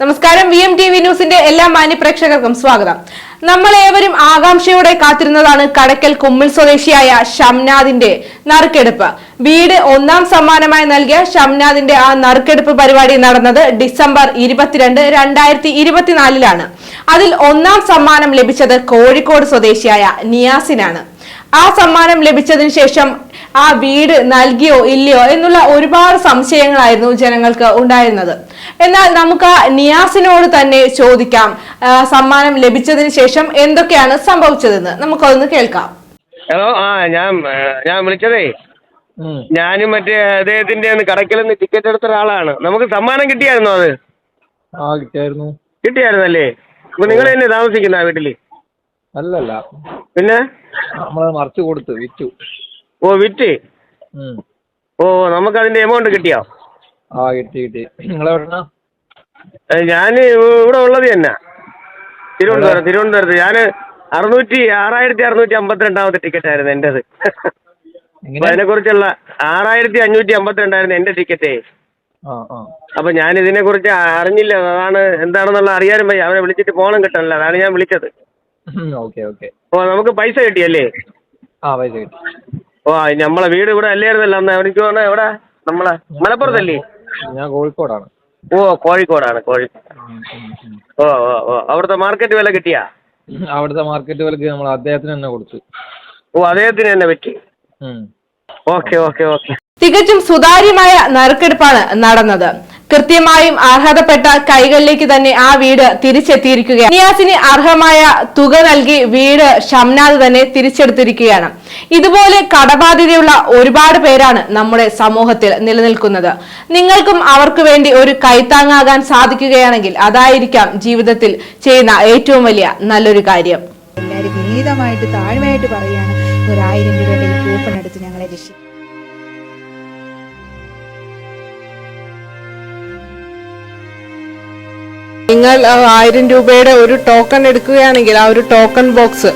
നമസ്കാരം. V M T V ന്യൂസിന്റെ എല്ലാ മാന്യപ്രേക്ഷകർക്കും സ്വാഗതം. നമ്മൾ ഏവരും ആകാംക്ഷയോടെ കാത്തിരുന്നതാണ് കടക്കൽ കുമ്മിൽ സ്വദേശിയായ ഷംനാദിന്റെ നറുക്കെടുപ്പ്. വീട് ഒന്നാം സമ്മാനമായി നൽകിയ ഷംനാദിന്റെ ആ നറുക്കെടുപ്പ് പരിപാടി നടന്നത് ഡിസംബർ ഇരുപത്തിരണ്ട് രണ്ടായിരത്തി ഇരുപത്തിനാലിലാണ് അതിൽ ഒന്നാം സമ്മാനം ലഭിച്ചത് കോഴിക്കോട് സ്വദേശിയായ നിയാസിനാണ്. ആ സമ്മാനം ലഭിച്ചതിന് ശേഷം ആ വീട് നൽകിയോ ഇല്ലയോ എന്നുള്ള ഒരുപാട് സംശയങ്ങളായിരുന്നു ജനങ്ങൾക്ക് ഉണ്ടായിരുന്നത്. എന്നാൽ നമുക്ക് ആ നിയാസിനോട് തന്നെ ചോദിക്കാം സമ്മാനം ലഭിച്ചതിന് ശേഷം എന്തൊക്കെയാണ് സംഭവിച്ചതെന്ന്. നമുക്കൊന്ന് കേൾക്കാം. ഹലോ ആ ഞാൻ ഞാൻ വിളിച്ചതേ. ഞാനും മറ്റേ അദ്ദേഹത്തിന്റെ കടക്കിൽ നിന്ന് ടിക്കറ്റ് എടുത്ത ഒരാളാണ്. നമുക്ക് സമ്മാനം കിട്ടിയായിരുന്നോ അത്? ആ കിട്ടിയായിരുന്നു. കിട്ടിയായിരുന്നല്ലേ? അപ്പൊ നിങ്ങൾ തന്നെ താമസിക്കുന്ന വീട്ടിൽ? അല്ലല്ല. പിന്നെ? നമ്മളത് മറിച്ച് കൊടുത്തു വിറ്റു. ഓ വിറ്റ്? ഉം. ഓ നമുക്ക് അതിന്റെ എമൗണ്ട് കിട്ടിയോ? ആ കിട്ടി കിട്ടി. നിങ്ങളെവിടെന്നാ ഞാൻ ഇവിടെ ഉള്ളത് തന്നെ. തിരുവനന്തപുരം തിരുവനന്തപുരത്ത്. ഞാൻ അറുന്നൂറ്റി ആറായിരത്തി അറുന്നൂറ്റി അമ്പത്തിരണ്ടാമത്തെ ടിക്കറ്റ് ആയിരുന്നു എന്റെത് അപ്പൊ എങ്ങനെ? അതിനെ കുറിച്ചുള്ള ആറായിരത്തി അഞ്ഞൂറ്റി അമ്പത്തിരണ്ടായിരുന്നു എന്റെ ടിക്കറ്റേ ആ ആ. അപ്പൊ ഞാൻ ഇതിനെ കുറിച്ച് അറിഞ്ഞില്ല. അതാണ് എന്താണെന്നുള്ള അറിയാനും വയ്യ. അവരെ വിളിച്ചിട്ട് ഫോണും കിട്ടണല്ലോ. അതാണ് ഞാൻ വിളിച്ചത്. Okay okay. ഓ നമുക്ക് പൈസ കിട്ടിയല്ലേ? ആ പൈസ കിട്ടി. ഓ നമ്മളെ വീട് ഇവിടെ അല്ലായിരുന്നല്ലോ അന്ന്. എനിക്ക് തോന്നുന്നത് എവിടെ? നമ്മളെ മലപ്പുറത്തല്ലേ? ഞാൻ കോഴിക്കോടാണ്. ഓ കോഴിക്കോടാണ് കോഴിക്കോട്. ഓ ഓ ഓ. അവിടുത്തെ മാർക്കറ്റ് വില കിട്ടിയാ? അവിടുത്തെ മാർക്കറ്റ് വിലക്ക് നമ്മൾ അദ്ദേഹത്തിന് തന്നെ കൊടുത്തു. ഓ അദ്ദേഹത്തിന് തന്നെ പറ്റി. Okay okay okay. തികച്ചും സുതാര്യമായ നറുക്കെടുപ്പാണ് നടന്നത്. കൃത്യമായും അർഹതപ്പെട്ട കൈകളിലേക്ക് തന്നെ ആ വീട് തിരിച്ചെത്തിയിരിക്കുകയാണ്. നിയാസിന് അർഹമായ തുക നൽകി വീട് ഷംനാദ് തന്നെ തിരിച്ചെടുത്തിരിക്കുകയാണ്. ഇതുപോലെ കടബാധ്യതയുള്ള ഒരുപാട് പേരാണ് നമ്മുടെ സമൂഹത്തിൽ നിലനിൽക്കുന്നത്. നിങ്ങൾക്കും അവർക്ക് വേണ്ടി ഒരു കൈത്താങ്ങാകാൻ സാധിക്കുകയാണെങ്കിൽ അതായിരിക്കാം ജീവിതത്തിൽ ചെയ്യുന്ന ഏറ്റവും വലിയ നല്ലൊരു കാര്യം. എല്ലാവരും താഴ്മയായിട്ട് പറയുകയാണ്. ഒരായിരം രൂപയുടെ കൂപ്പൺ എടുത്ത് ഞങ്ങളെ രക്ഷിക്കും. നിങ്ങൾ ആയിരം രൂപയുടെ ഒരു ടോക്കൺ എടുക്കുകയാണെങ്കിൽ ആ ഒരു token box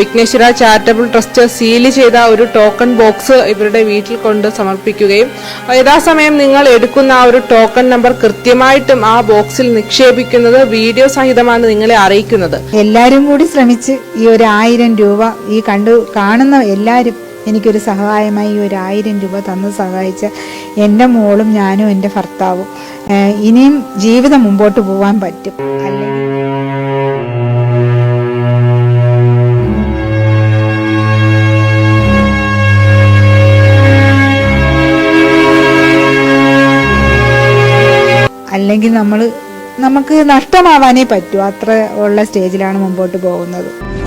Vighneshwara charitable trust seal ചെയ്ത ഒരു ടോക്കൺ ബോക്സ് ഇവരുടെ വീട്ടിൽ കൊണ്ട് സമർപ്പിക്കുകയും യഥാസമയം നിങ്ങൾ എടുക്കുന്ന ആ ഒരു ടോക്കൺ നമ്പർ കൃത്യമായിട്ടും ആ ബോക്സിൽ നിക്ഷേപിക്കുന്നത് വീഡിയോ സഹിതമാണ് നിങ്ങളെ അറിയിക്കുന്നത്. എല്ലാവരും കൂടി ശ്രമിച്ച് ഈ ഒരു ആയിരം രൂപ ഈ കണ്ടു കാണുന്ന എല്ലാവരും എനിക്കൊരു സഹായമായി ഒരു ആയിരം രൂപ തന്ന് സഹായിച്ച എന്റെ മോളും ഞാനും എന്റെ ഭർത്താവും. ഇനിയും ജീവിതം മുമ്പോട്ട് പോകാൻ പറ്റും. അല്ലെങ്കിൽ അല്ലെങ്കിൽ നമ്മൾ നമുക്ക് നഷ്ടമാവാനേ പറ്റൂ. അത്ര ഉള്ള സ്റ്റേജിലാണ് മുമ്പോട്ട് പോകുന്നത്.